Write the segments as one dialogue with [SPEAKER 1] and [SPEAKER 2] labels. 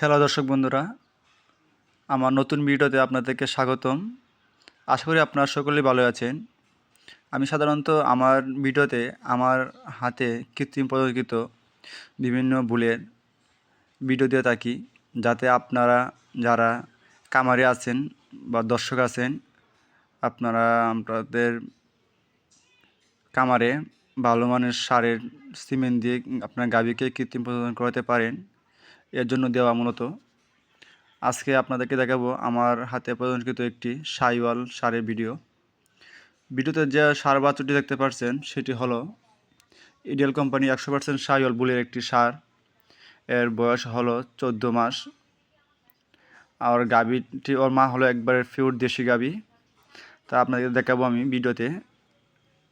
[SPEAKER 1] Hello দর্শক বন্ধুরা, আমার নতুন ভিডিওতে আপনাদেরকে স্বাগতম। আশা করি আপনারা সকলেই ভালো আছেন। আমি সাধারণত আমার ভিডিওতে আমার হাতে কৃত্রিম প্রযোজিত বিভিন্ন ভুলের ভিডিও দিয়ে থাকি, যাতে আপনারা যারা কামারে আছেন বা দর্শক আছেন, আপনারা আপনাদের কামারে ভালো মানের সারের সিমেন্ট দিয়ে আপনার গাভীকে কৃত্রিম প্রজনন করাতে পারেন। এর জন্য দেওয়া মূলত। আজকে আপনাদেরকে দেখাবো আমার হাতে প্রদানকৃত একটি সাইওয়াল সারের ভিডিও। ভিডিওতে যে সার বাছুরটি দেখতে পাচ্ছেন সেটি হলো ইডিয়াল কোম্পানি একশো পার্সেন্ট সাইওয়াল বুলের একটি সার। এর বয়স হলো চোদ্দ মাস। আর গাভীটি, ওর মা হলো একবারের ফিউর দেশি গাভী। তা আপনাদের দেখাবো আমি ভিডিওতে।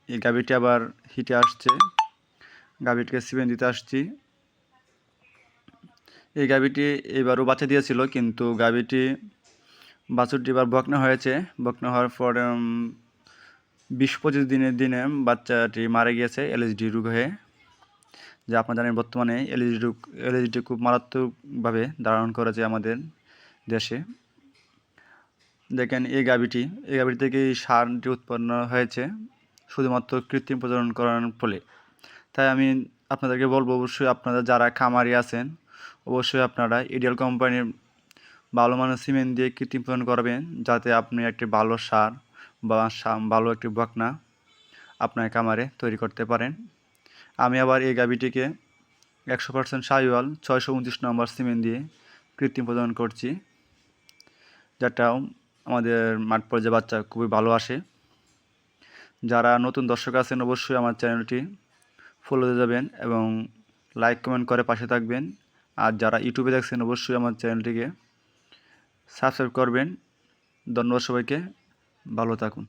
[SPEAKER 1] এই গাভীটি আবার হিটে আসছে। গাভীটিকে সিমেন্ট দিতে আসছি। এই গাভীটি এবারও বাচ্চা দিয়েছিল, কিন্তু গাভীটি বাছুরটি এবার বকনা হয়েছে। বকনা হওয়ার পর বিশ পঁচিশ দিনের দিনে বাচ্চাটি মারা গিয়েছে এলএসডি রোগ হয়ে, যা আপনারা জানেন বর্তমানে এলএসডি রোগ এলএসডি খুব মারাত্মকভাবে ধারণ করেছে আমাদের দেশে। দেখেন এই গাভীটি এই গাভীটি থেকে এই সারটি উৎপন্ন হয়েছে শুধুমাত্র কৃত্রিম প্রজনন করার ফলে। তাই আমি আপনাদেরকে বলব, অবশ্যই আপনারা যারা খামারি আছেন অবশ্যই আপনারা ইডিয়াল কোম্পানির ভালো মানের সিমেন্ট দিয়ে কৃত্রিম প্রদান করবেন, যাতে আপনি একটি ভালো সার বা ভালো একটি বকনা আপনার কামারে তৈরি করতে পারেন। আমি আবার এই গাভিটিকে একশো পার্সেন্ট সাইওয়াল ছয়শো উনত্রিশ নম্বর সিমেন্ট দিয়ে কৃত্রিম প্রদান করছি। যেটাও আমাদের মাঠ পর্যায়ে বাচ্চা খুবই ভালো আসে। যারা নতুন দর্শক আছেন, অবশ্যই আমার চ্যানেলটি ফলো দিয়ে যাবেন এবং লাইক কমেন্ট করে পাশে থাকবেন। আর যারা ইউটিউবে দেখছেন অবশ্যই আমার চ্যানেলটিকে সাবস্ক্রাইব করবেন। ধন্যবাদ সবাইকে। ভালো থাকুন।